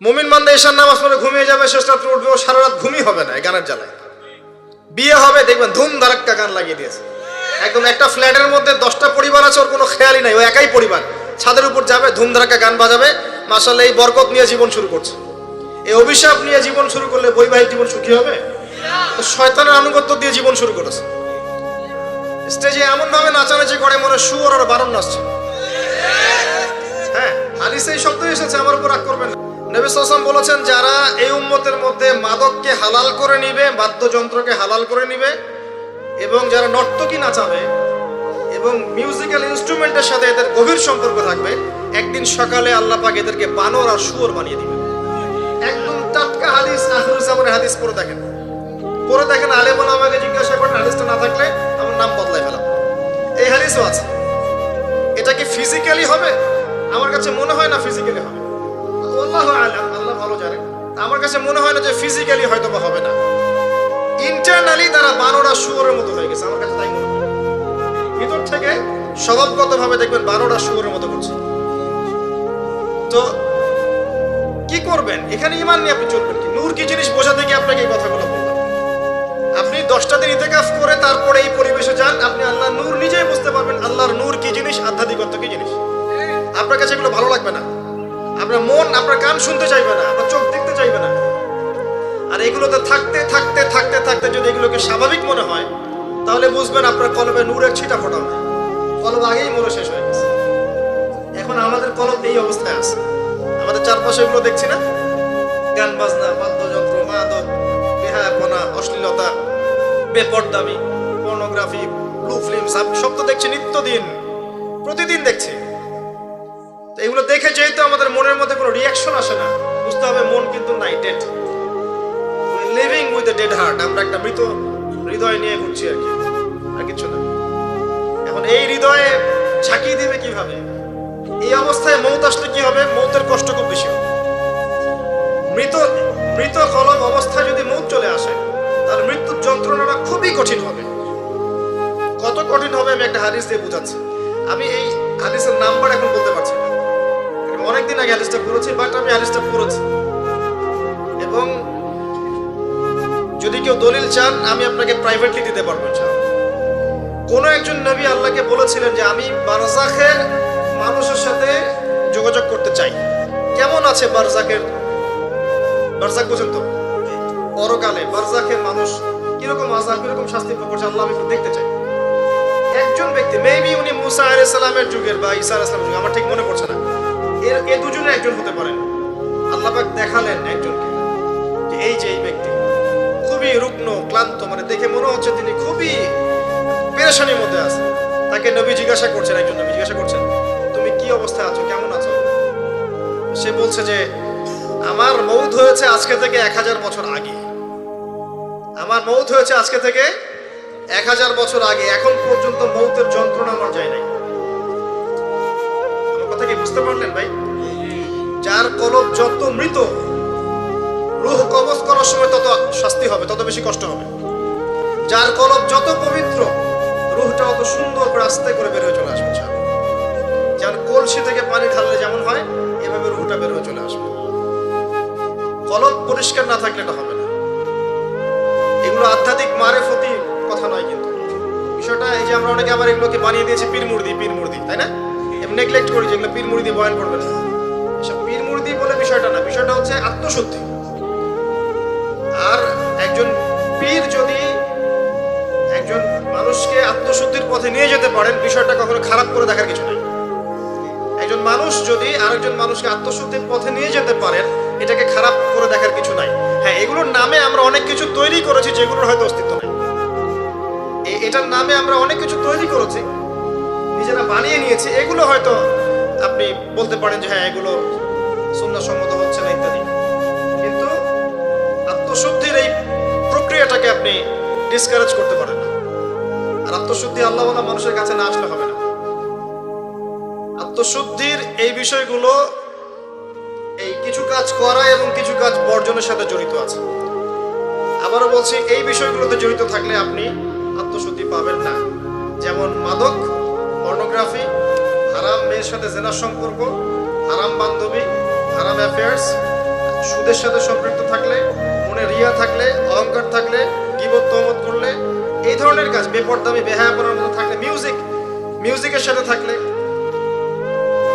মুমিন মান্দা ঈশান নামাজ পড়ে ঘুমিয়ে যাবে, শেষ রাত্রে উঠবে, ও সারা রাত ঘুমই হবে না গানের জ্বালায়। বিয়ে হবে, দেখবেন ধুম ধারাক্কা গান লাগিয়ে দিয়েছে। একদম একটা ফ্ল্যাটের মধ্যে দশটা পরিবার আছে, ওর কোনো খেয়ালই নাই, ও একাই পরিবার। ছাদের উপর যাবে ধুম ধারাক্কা গান বাজাবে মাসাল্লাহ এই বরকত নিয়ে জীবন শুরু করছে। এই অভিশাপ নিয়ে জীবন শুরু করলে বৈবাহিক জীবন সুখী হবে? শয়তানের আনুগত্য দিয়ে জীবন শুরু করেছে। স্টেজে এমন ভাবে নাচানাচি করে, মনে সুর আর বারণ নাচছে। হ্যাঁ হাদিসে এই শব্দ এসেছে, আমার উপর রাগ করবেন না। নবী সাল্লাম বলেছেন, যারা এই উম্মতের মধ্যে মাদককে হালাল করে নিবে, বাদ্যযন্ত্রকে হালাল করে নিবে এবং যারা নর্তকী নাচাবে এবং মিউজিক্যাল ইনস্ট্রুমেন্টের সাথে এদের গভীর সম্পর্ক থাকবে, একদিন সকালে আল্লাহ পাক এদেরকে বানর আর শুয়োর বানিয়ে দিবে একদম টাটকা হাদিস আখরুজ্জামানের হাদিস পড়ে দেখেন। পড়ে দেখেন আলেমন আমাকে জিজ্ঞাসা করেন, হাদিসটা না থাকলে আমার নাম বদলাই ফেলাম। এই হাদিসও আছে। এটা কি ফিজিক্যালি হবে? আমার কাছে মনে হয় না ফিজিক্যালি হবে। আমার কাছে মনে হয় না যে ফিজিক্যালি হয়তো বা হবে না। ইন্টারনালি তারা বারোটা শুয়োরের মতো হয়ে গেছে, আমার কাছে তাই মনে হয়। ভিতর থেকে স্বভাবগতভাবে দেখবেন বারোটা শুয়োরের মতো করছে। তো কি করবেন? এখানে ইমান নিয়ে আপনি চলবেন কি? নূর কি জিনিস বোঝাতে গিয়ে আপনাকে এই কথাগুলো বললাম। আপনি দশটা দিন ইতেকাফ করে তারপরে এই পরিবেশে যান, আপনি আল্লাহ নূর নিজেই বুঝতে পারবেন আল্লাহর নূর কি জিনিস, আধ্যাত্মিকত্ব কি জিনিস। আপনার কাছে এগুলো ভালো লাগবে না। আপনার মন, আপনার কান শুনতে চাইবে না, আপনার চোখ দেখতে চাইবে না। আর এগুলোতে থাকতে থাকতে থাকতে থাকতে যদি এগুলোকে স্বাভাবিক মনে হয়, তাহলে বুঝবেন আপনার কলবে নূরের ছিটা ফোটা হয় কলব আগেই মনে শেষ হয়ে গেছে। এখন আমাদের কলব এই অবস্থায় আছে। আমাদের চারপাশে এগুলো দেখছি না? গান, বাজনা, বাদ্যযন্ত্র, মাদক বেহায়াপনা অশ্লীলতা, বেপরদামি, পর্নোগ্রাফি, ব্লু ফিল্ম সব তো দেখছি নিত্যদিন। প্রতিদিন দেখছি। তো এগুলো দেখে যেহেতু আমাদের মনের মধ্যে কোনো রিয়াকশন আসে না। বুঝতে হবে, মন কিন্তু নাই dead living with dead heart আমরা একটা মৃত হৃদয় নিয়ে ঘুরছি আর কি, আর কিছু না। এখন এই হৃদয়ে ঝাঁকিয়ে দিবে কীভাবে? এই অবস্থায় মৌত আসলে কি হবে? মৌতের কষ্ট খুব বেশি হবে। মৃত মৃত কলম অবস্থায় যদি মৌত চলে আসে, তাহলে মৃত্যুর যন্ত্রণাটা খুবই কঠিন হবে। কত কঠিন হবে আমি একটা হাদিস দিয়ে বোঝাচ্ছি। আমি এই হাদিসের নাম্বার আগে হাদিসটা পড়েছি, বাট আমি হাদিসটা পড়েছি। এবং যদি কেউ দলিল চান, আমি আপনাকে প্রাইভেটলি দিতে পারব, ইনশাআল্লাহ। কোনো একজন নবী আল্লাহকে বলেছিলেন যে, আমি বারজাখের মানুষের সাথে যোগাযোগ করতে চাই। কেমন আছে বারজাকের বারজাক বুঝেন তো? পরকালে বারজাকের মানুষ কীরকম আজাব কীরকম শাস্তি করছে, আল্লাহ আমি দেখতে চাই। একজন ব্যক্তি মেবি উনি মুসা আলাইহিস সালামের যুগের বা ঈসা আলাইহিস সালামের যুগের, আমার ঠিক মনে পড়ছে না। এর এ দুজনে একজন হতে পারেন আল্লাপাক দেখালেন একজনকে, যে এই যে এই ব্যক্তি, খুবই রুগ্ন, ক্লান্ত মানে দেখে মনে হচ্ছে তিনি খুবই পেরেশানির মধ্যে আছে। তাকে নবী জিজ্ঞাসা করছেন, একজন নবী জিজ্ঞাসা করছেন, তুমি কি অবস্থায় আছো? কেমন আছো? সে বলছে যে, আমার মৌত হয়েছে আজকে থেকে এক হাজার বছর আগে। আমার মৌত হয়েছে আজকে থেকে এক হাজার বছর আগে। এখন পর্যন্ত মৌতের যন্ত্রণা বুঝতে পারলেন ভাই? যার কলব যত মৃত, রুহ কবজ করার সময় তত শাস্তি হবে, তত বেশি কষ্ট হবে। যার কলব যত পবিত্র, রুহটা অত সুন্দর করে আস্তে করে বের হয়ে চলে আসবে। যেমন কলসি থেকে পানি ঢাললে যেমন হয়, এভাবে রুহটা বের হয়ে চলে আসবে। কলব পরিষ্কার না থাকলে এটা হবে না। এগুলো আধ্যাত্মিক মারে মারেফতি কথা নয় কিন্তু। বিষয়টা এই যে আমরা অনেকে আবার এগুলোকে বানিয়ে দিয়েছি পীর মুর্দি পীর মুর্দি তাই না? নেগলেক্ট করি যেগুলো পীর মুর্দি বয়ান করবে না। এসব পীর মুর্দি বলে বিষয়টা না, বিষয়টা হচ্ছে আত্মশুদ্ধি। আর একজন পীর যদি একজন মানুষকে আত্মশুদ্ধির পথে নিয়ে যেতে পারেন, বিষয়টা কখনো খারাপ করে দেখার কিছু নেই। একজন মানুষ যদি আরেকজন মানুষকে আত্মশুদ্ধির পথে নিয়ে যেতে পারেন, এটাকে খারাপ করে দেখার কিছু নাই। হ্যাঁ এগুলোর নামে আমরা অনেক কিছু তৈরি করেছি, যেগুলোর হয়তো অস্তিত্ব নেই। এটার নামে আমরা অনেক কিছু তৈরি করেছি নিজেরা বানিয়ে নিয়েছে, এগুলো হয়তো আপনি বলতে পারেন যে হ্যাঁ এগুলো সুন্নাসম্মত হচ্ছে না ইত্যাদি। কিন্তু আত্মশুদ্ধির এই প্রক্রিয়াটাকে আপনি ডিসকারেজ করতে পারেন না। আর আত্মশুদ্ধি আল্লাহ মানুষের কাছে না আসলে হবে না। আত্মশুদ্ধির এই বিষয়গুলো এই কিছু কাজ করা এবং কিছু কাজ বর্জনের সাথে জড়িত আছে। আবারও বলছি, এই বিষয়গুলোতে জড়িত থাকলে আপনি আত্মশুদ্ধি পাবেন না। যেমন মাদক পর্নোগ্রাফি হারাম মেয়ের সাথে জেনার সম্পর্ক, হারাম বান্ধবী, হারাম অ্যাফেয়ার্স সুদের সাথে সম্পৃক্ত থাকলে, মনে রিয়া থাকলে, অহংকার থাকলে, গিবত তহমত করলে, এই ধরনের কাজ, বেপরদামি, বেহায়াপনার মতো থাকলে মিউজিক মিউজিকের সাথে থাকলে,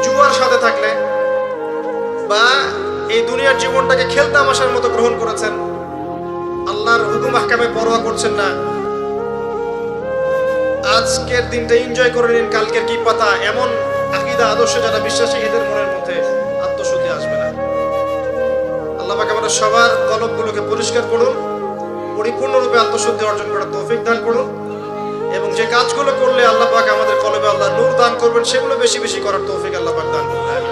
জুয়ার সাথে থাকলে, বা এই দুনিয়ার জীবনটাকে খেলতামাশার মতো গ্রহণ করেছেন, আল্লাহর হুকুম আহকামে পরোয়া করছেন না আজকের দিনটা এনজয় করে নিন, কালকের কি পাতা, এমন আকিদা, আদর্শ যারা বিশ্বাসী, এদের মনের মধ্যে আত্মশুদ্ধি আসবে না। আল্লাহ পাক আমাদের সবার কলমগুলোকে পরিষ্কার করুন, পরিপূর্ণরূপে আত্মশুদ্ধি অর্জন করার তৌফিক দান করুন, এবং যে কাজগুলো করলে আল্লাহ পাক আমাদের কলবে আল্লাহ নূর দান করবেন, সেগুলো বেশি বেশি করার তৌফিক আল্লাহ পাক দান করবেন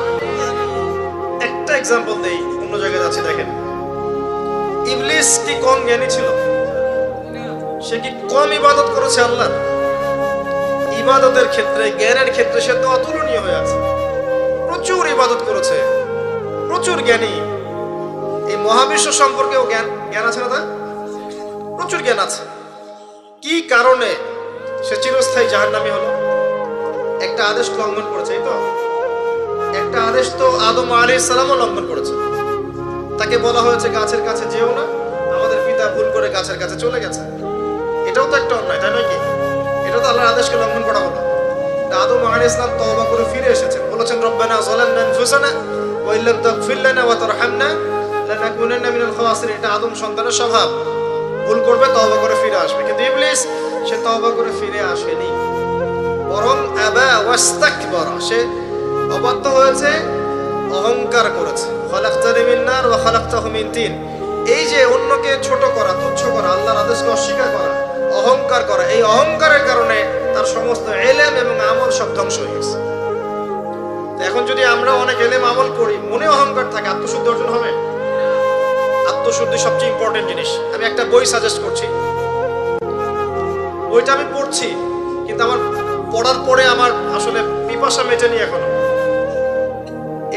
একটা এক্সাম্পল দেই, অন্য জায়গায় যাচ্ছি, দেখেন। ইবলিস কি কম জ্ঞানী ছিল? সে কি কম ইবাদত করেছে আল্লাহ ইবাদতের ক্ষেত্রে, জ্ঞানের ক্ষেত্রে সে তো অতুলনীয় হয়ে আছে। প্রচুর ইবাদত করেছে। প্রচুর জ্ঞানী। এই মহাবিশ্ব সম্পর্কেও জ্ঞান জ্ঞান আছে না প্রচুর জ্ঞান আছে। কি কারণে সে চিরস্থায়ী জাহান্নামী হলো? একটা আদেশ লঙ্ঘন করেছে, এই তো? একটা আদেশ তো আদম আলী সালামও লঙ্ঘন করেছে। তাকে বলা হয়েছে, গাছের কাছে যেও না। আমাদের পিতা ভুল করে গাছের কাছে চলে গেছে। এটাও তো একটা অন্যায়, তাই নয় কি? আল্লাহর আদেশকে লঙ্ঘন করা হলো। আদম আলী ইসলাম তওবা করে ফিরে এসেছেন। বলেছেন, রব্বানা যালামনা আনফুসানা ওয়া ইল্লাম তাগফির লানা ওয়া তারহামনা লানাকুনান্না মিনাল খাসিরিন এটা আদম সন্তানের স্বভাব। ভুল করবে, তওবা করে ফিরে আসবে। কিন্তু ইবলিস, সে তওবা করে ফিরে আসেনি। বরং আবা ওয়াস্তাকবারা, সে অবাধ্য হয়েছে, অহংকার করেছে। খালাকতানি মিন নার ওয়া খালাকতাহু তিন। এই যে অন্যকে ছোট করা, তুচ্ছ করা, আল্লাহর আদেশকে অস্বীকার করা অহংকার করা। এই অহংকারের কারণে তার সমস্ত এলেম এবং আমল সব ধ্বংস হয়ে গেছে। এখন যদি আমরা অনেক এলেম আমল করি, মনে অহংকার থাকে, আত্মশুদ্ধি অর্জন হবে? আত্মশুদ্ধি সবচেয়ে ইম্পর্টেন্ট জিনিস। আমি একটা বই সাজেস্ট করছি। বইটা আমি পড়ছি, কিন্তু আমার পড়ার পরে আমার আসলে পিপাসা মেটেনি এখনও।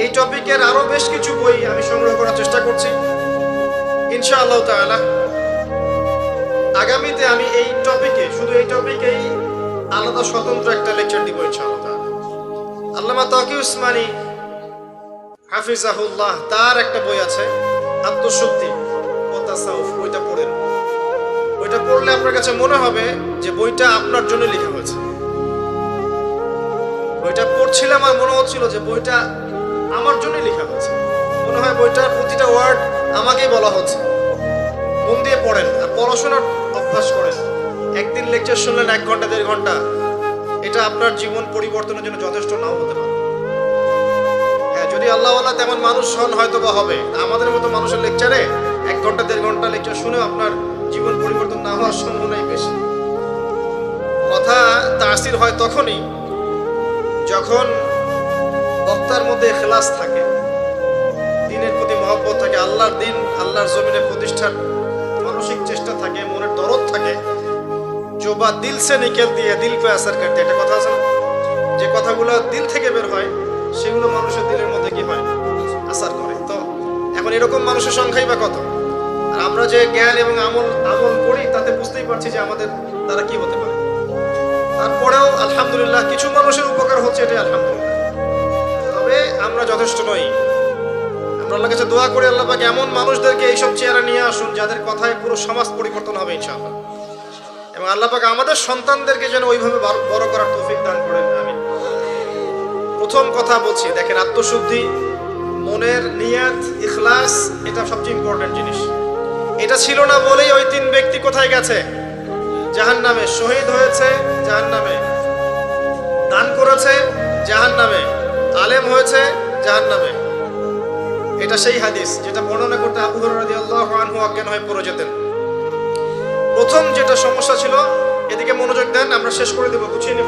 এই টপিকের আরও বেশ কিছু বই আমি সংগ্রহ করার চেষ্টা করছি। ইনশাআল্লাহ তাআলা। আগামীতে আমি এই টপিকে শুধু এই টপিকেই আলাদা স্বতন্ত্র একটা লেকচার দিব আল্লামা তাকি উসমানী, হাফিজাহুল্লাহ, তার একটা বই আছে, আত্মশুদ্ধি ও তাসাউফ বইটা পড়েন। বইটা পড়লে আপনার কাছে মনে হবে যে বইটা আপনার জন্য লেখা হয়েছে। বইটা পড়ছিলাম আর মনে হচ্ছিল যে বইটা আমার জন্যই লেখা হয়েছে। মনে হয় বইটার প্রতিটা ওয়ার্ড আমাকেই বলা হচ্ছে। মন দিয়ে পড়েন আর পড়াশোনার অভ্যাস করেন। একদিন লেকচার শুনলেন এক ঘণ্টা, দেড় ঘণ্টা। এটা আপনার জীবন পরিবর্তনের জন্য যথেষ্ট, নাও হতে পারে। হ্যাঁ যদি আল্লাহ আল্লাহ তেমন মানুষ হন হয়তো বা হবে। আমাদের মতো মানুষের লেকচারে এক ঘণ্টা, দেড় ঘণ্টা লেকচার শুনেও আপনার জীবন পরিবর্তন না হওয়ার সম্ভাবনাই বেশি। কথা তাসির হয় তখনই যখন বক্তার মধ্যে এখলাস থাকে, দিনের প্রতি মহব্বত থাকে, আল্লাহর দিন, আল্লাহর জমিনে প্রতিষ্ঠার মানসিক চেষ্টা থাকে, মনের দরদ থাকে জোবা দিল সে নিকেল দিয়ে দিল পে আসার করতে একটা কথা আছে না? যে কথাগুলো দিল থেকে বের হয়, সেগুলো মানুষের দিলের মধ্যে কি হয়? আসার করে। তো এখন এরকম মানুষের সংখ্যাই বা কত? আর আমরা যে জ্ঞান এবং আমল আমল করি, তাতে বুঝতেই পারছি যে আমাদের তারা কি হতে পারে। তারপরেও আলহামদুলিল্লাহ কিছু মানুষের উপকার হচ্ছে এটাই আলহামদুলিল্লাহ। তবে আমরা যথেষ্ট নই। আমরা আল্লাহ কাছে দোয়া করি, আল্লাহ পাক এমন মানুষদেরকে এইসব চেহারা নিয়ে আসুন যাদের কথায় পুরো সমাজ পরিবর্তন হবে, ইনশাআল্লাহ। এবং আল্লাহ পাক আমাদের সন্তানদেরকে যেন ওইভাবে বড়- করার তৌফিক দান করেন আমি প্রথম কথা বলছি, দেখেন আত্মশুদ্ধি, মনের নিয়াত, ইখলাস, এটা সবচেয়ে ইম্পর্টেন্ট জিনিস। এটা ছিল না বলেই ওই তিন ব্যক্তি কোথায় গেছে? জাহান নামে শহীদ হয়েছে জাহান নামে দান করেছে জাহান নামে আলেম হয়েছে জাহান নামে এটা সেই হাদিস যেটা বর্ণনা করতে আবু আনহু অজ্ঞান হয়ে পড়ে যেতেন। প্রথম যেটা সমস্যা ছিল, এদিকে মনোযোগ দেন, আমরা শেষ করে দেব, গুছিয়ে নেব।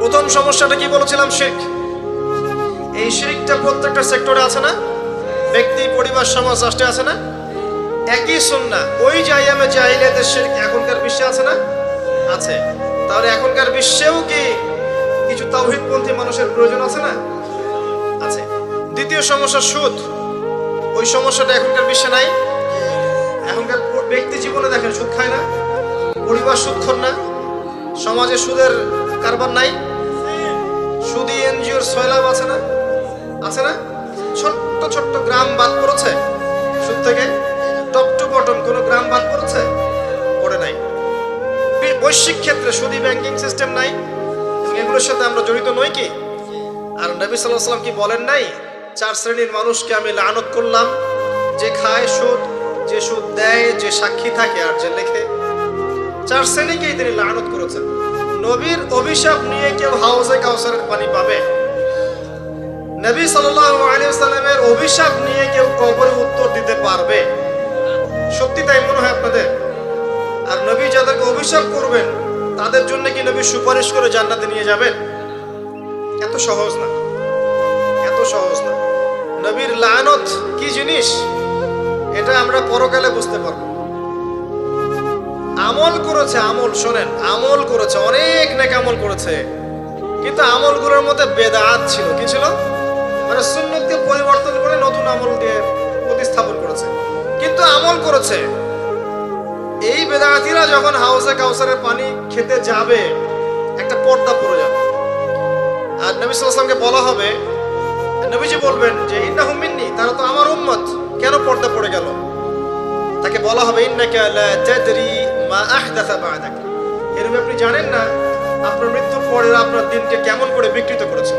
প্রথম সমস্যাটা কি বলেছিলাম শিরক এই শিরকটা প্রত্যেকটা সেক্টরে আছে না? ব্যক্তি, পরিবার, সমাজ, রাষ্ট্রে আছে না? একই সুন্না। ওই জাইয়ামে জাহিলিয়াতের শিরক এখনকার বিশ্বে আছে না? আছে। তাহলে এখনকার বিশ্বেও কি কিছু তাওহীদপন্থী মানুষের প্রয়োজন আছে না? দ্বিতীয় সমস্যা সুদ, ওই সমস্যাটা এখনকার বিশ্বে নাই। এখনকার ব্যক্তি জীবনে দেখেন, সুদ খায় না, পরিবার সুদখোর না, সমাজে সুদের কারবার নাই, সুদি এনজিওর সয়লাভ আছে না? আছে না? ছোট্ট ছোট্ট গ্রাম বাদ পড়েছে, সুদ থেকে। টপ টু বটম কোনো গ্রাম বাদ পড়েছে, পড়ে নাই। বৈশ্বিক ক্ষেত্রে সুদি ব্যাংকিং সিস্টেম নাই এগুলোর সাথে আমরা জড়িত নই কি? আর নবী সাল্লাহ সাল্লাম কি বলেন নাই? চার শ্রেণির মানুষকে আমি লানত করলাম। যে খায় সুদ, যে সুদ দেয়, যে সাক্ষী থাকে আর যে লেখে। চার শ্রেণীকেই তিনি লানত করেছেন। নবীর অভিশাপ নিয়ে কেউ হাউসে কাউসারের পানি পাবে। নবী সাল্লামের অভিশাপ নিয়ে কেউ কবরে উত্তর দিতে পারবে। সত্যি তাই মনে হয় আপনাদের? আর নবী যাদেরকে অভিশাপ করবেন, তাদের জন্য কি নবী সুপারিশ করে জান্নাতে নিয়ে যাবেন? এত সহজ না। এত সহজ না। নবীর লানত কি জিনিস? এটা আমরা পরকালে বুঝতে পারব। আমল করেছে, আমল, শোনেন, আমল করেছে, অনেক নেক আমল করেছে। কিন্তু আমলগুলোর মধ্যে বেদাত ছিল। কি ছিল? মানে সুন্নতকে পরিবর্তন করে নতুন আমল দিয়ে প্রতিস্থাপন করেছে। কিন্তু আমল করেছে। এই বেদাতিরা যখন হাউসে কাউসারের পানি খেতে যাবে, একটা পর্দা পড়ে যাবে। আর নবী সাল্লামকে বলা হবে নবীজি বলবেন যে ইন্নাহুম মিন্নি তারা তো আমার উম্মত। কেন পর্দা পড়ে গেল? তাকে বলা হবে, ইন্নাকা লা তাদরি মা আহদাথা বা'দাক এরকম আপনি জানেন না, আপনার মৃত্যুর পরে আপনার দিনকে কেমন করে বিকৃত করেছে।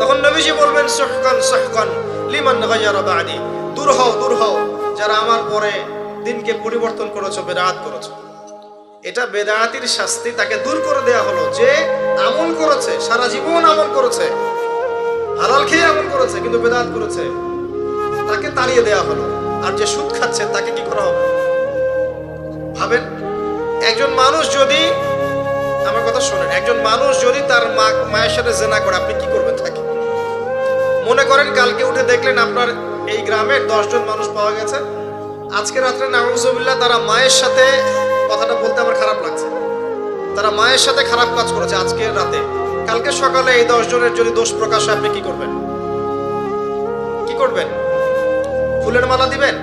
তখন নবীজি বলবেন, সুহকান সুহকান লিমান গায়্যারা বা'দি দূর হও দূর হও, যারা আমার পরে দিনকে পরিবর্তন করেছ, বেদাত করেছ। এটা বেদাতির শাস্তি তাকে দূর করে দেয়া হলো। যে আমল করেছে, সারা জীবন আমল করেছে হালাল খেয়ে আমল করেছে, কিন্তু বেদাত করেছে। তাকে তাড়িয়ে দেয়া হলো। আর যে সুদ খাচ্ছে, তাকে কি করা হবে? ভাবেন, একজন মানুষ যদি, আমার কথা শোনেন, একজন মানুষ যদি তার মা, মায়ের সাথে জেনা করে, আপনি কি করবেন তাকে? মনে করেন কালকে উঠে দেখলেন আপনার এই গ্রামের দশজন মানুষ পাওয়া গেছে। আজকে রাত্রে নাউজুবিল্লাহ তারা মায়ের সাথে কথাটা বলতে আমার খারাপ লাগছে। তারা মায়ের সাথে খারাপ কাজ করেছে আজকের রাতে। কালকে সকালে এই দশ জনের যদি দোষ প্রকাশ আপনি কি করবেন? কি করবেন? ফুলের মালা দিবেন?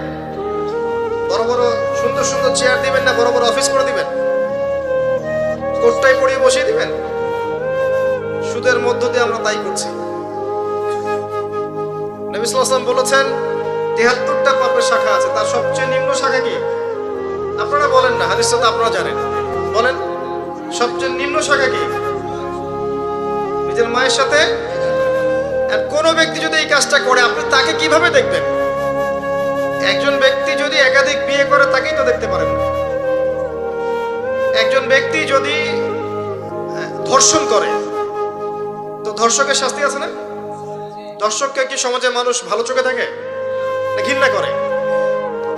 বড় বড় সুন্দর সুন্দর চেয়ার দিবেন না, বড় বড় অফিস করে দিবেন? কোটটাই পরিয়ে বসিয়ে দিবেন? সুদের মধ্য দিয়ে আমরা তাই করছি। নবী সাল্লাল্লাহু বলেছেন, তেহাত্তরটা পাপের শাখা আছে, তার সবচেয়ে নিম্ন শাখা কি? আপনারা বলেন না, হাদিসটা তো আপনারা জানেন। বলেন, সবচেয়ে নিম্ন শাখা কি? নিজের মায়ের সাথে, আর কোনো ব্যক্তি যদি এই কাজটা করে, আপনি তাকে কীভাবে দেখবেন? একজন ব্যক্তি যদি একাধিক বিয়ে করে, তাকেই তো দেখতে পারেন। একজন ব্যক্তি যদি ধর্ষণ করে, তো ধর্ষকের শাস্তি আছে না? ধর্ষককে কি সমাজে মানুষ ভালো চোখে থাকে ঘৃণা করে?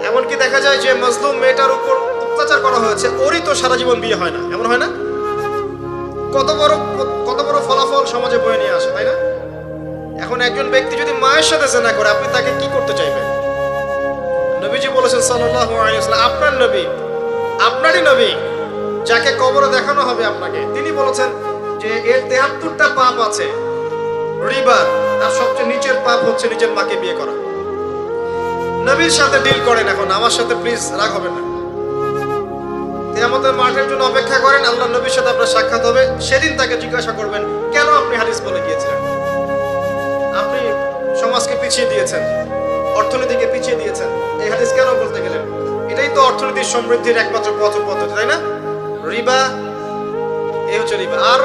এমনকি দেখা যায় যে মজলুম মেয়েটার উপর অত্যাচার করা হয়েছে, ওরই তো সারা জীবন বিয়ে হয় না। এমন হয় না? কত বড়, কত ফলাফল সমাজে বয়ে নিয়ে আসে, তাই না? এখন একজন ব্যক্তি যদি মায়ের সাথে জেনা করে, আপনি তাকে কি করতে চাইবেন? নবীজি বলেছেন সাল্লাল্লাহু আপনার নবী, আপনারই নবী, যাকে কবরে দেখানো হবে আপনাকে। তিনি বলেছেন যে, এর তেহাত্তরটা পাপ আছে, রিবা, তার সবচেয়ে নিচের পাপ হচ্ছে নিজের মাকে বিয়ে করা। নবীর সাথে ডিল করেন এখন, আমার সাথে প্লিজ রাগ হবে না। আমাদের মাঠের জন্য অপেক্ষা করেন, আল্লাহ নবীর সাথে আপনার সাক্ষাৎ হবে, সেদিন তাকে জিজ্ঞাসা করবেন কেন আপনি হাদিস বলে গিয়েছিলেন? আপনি সমাজকে পিছিয়ে দিয়েছেন, অর্থনীতিকে পিছিয়ে দিয়েছেন। এই হাদিস কেন বলতে গেলেন? এটাই তো অর্থনীতির সমৃদ্ধির একমাত্র পথ পদ্ধতি, তাই না? রিবা, এই হচ্ছে রিবা। আর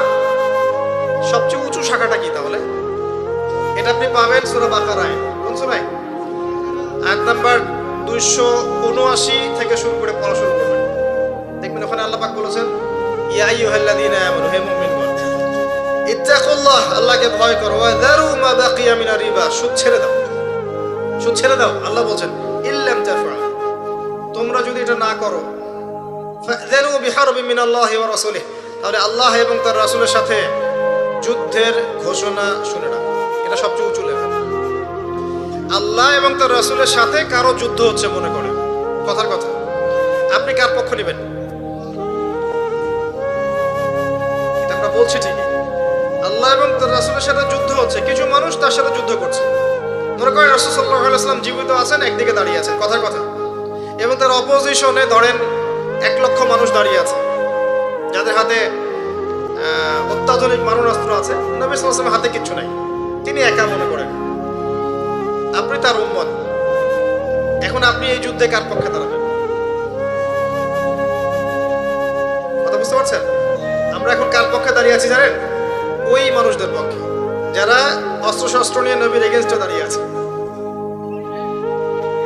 সবচেয়ে উঁচু শাখাটা কি তাহলে? এটা আপনি পাবেন সুরা বাকারায়। কোন সুরায়? আয়াত নাম্বার দুইশো উনআশি থেকে শুরু করে পড়া শুরু করবেন। দেখবেন ওখানে আল্লাহ পাক বলেছেন, ইয়া আইয়ুহাল্লাযীনা আমানু, হে মুমিনগণ ইত্তাকুল্লাহ, আল্লাহকে ভয় করো। ওয়া যারু মা বাকিয়া মিনা রিবা। সুদ ছেড়ে দাও। সুদ ছেড়ে দাও। আল্লাহ বলেন ইল্লাম তাফআল তোমরা যদি এটা না করো ফাযানু বিহারবি মিনাল্লাহি ওয়া রাসূলিহি। তাহলে আল্লাহ এবং তার রাসূলের সাথে যুদ্ধের ঘোষণা শুনে না এটা সবচেয়ে উঁচু লেভেল আল্লাহ এবং তার রাসূলের সাথে কারও যুদ্ধ হচ্ছে মনে করে। কথার কথা। আপনি কার পক্ষ নেবেন? এটা আমরা বলছি ঠিকই। আল্লাহ এবং তার রাসূলের সাথে যুদ্ধ হচ্ছে। কিছু মানুষ তার সাথে যুদ্ধ করছে। মনে করেন রাসূল সাল্লাল্লাহু আলাইহি জীবিত আছেন, একদিকে দাঁড়িয়ে আছেন। কথার কথা। এবং তার অপোজিশনে ধরেন এক লক্ষ মানুষ দাঁড়িয়ে আছে। যাদের হাতে অত্যাধুনিক মারণাস্ত্র আছে। নবী ওয়াসাল্লামের হাতে কিচ্ছু নাই। তিনি একা মনে করেন। আপনি তার উম্মত। এখন আপনি এই যুদ্ধে কার পক্ষে দাঁড়াবেন? কথা বুঝতে পারছেন? আমরা এখন কার পক্ষে দাঁড়িয়ে আছি জানেন? ওই মানুষদের পক্ষে, যারা অস্ত্রশস্ত্র নিয়ে নবীর এগেনস্টে দাঁড়িয়ে আছে।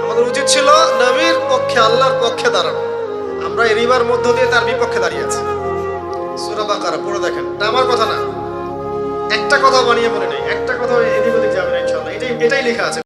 আমাদের উচিত ছিল নবীর পক্ষে, আল্লাহর পক্ষে দাঁড়ানো। আমরা এই রিবার মধ্য দিয়ে তার বিপক্ষে দাঁড়িয়ে আছি। সুরা বাকারা, পড়ে দেখেন। এটা আমার কথা না। একটা কথা বানিয়ে মনে নেই। একটা কথা এদিক ওদিক যাবে না ইনশাল্লাহ এটাই এটাই লেখা আছে।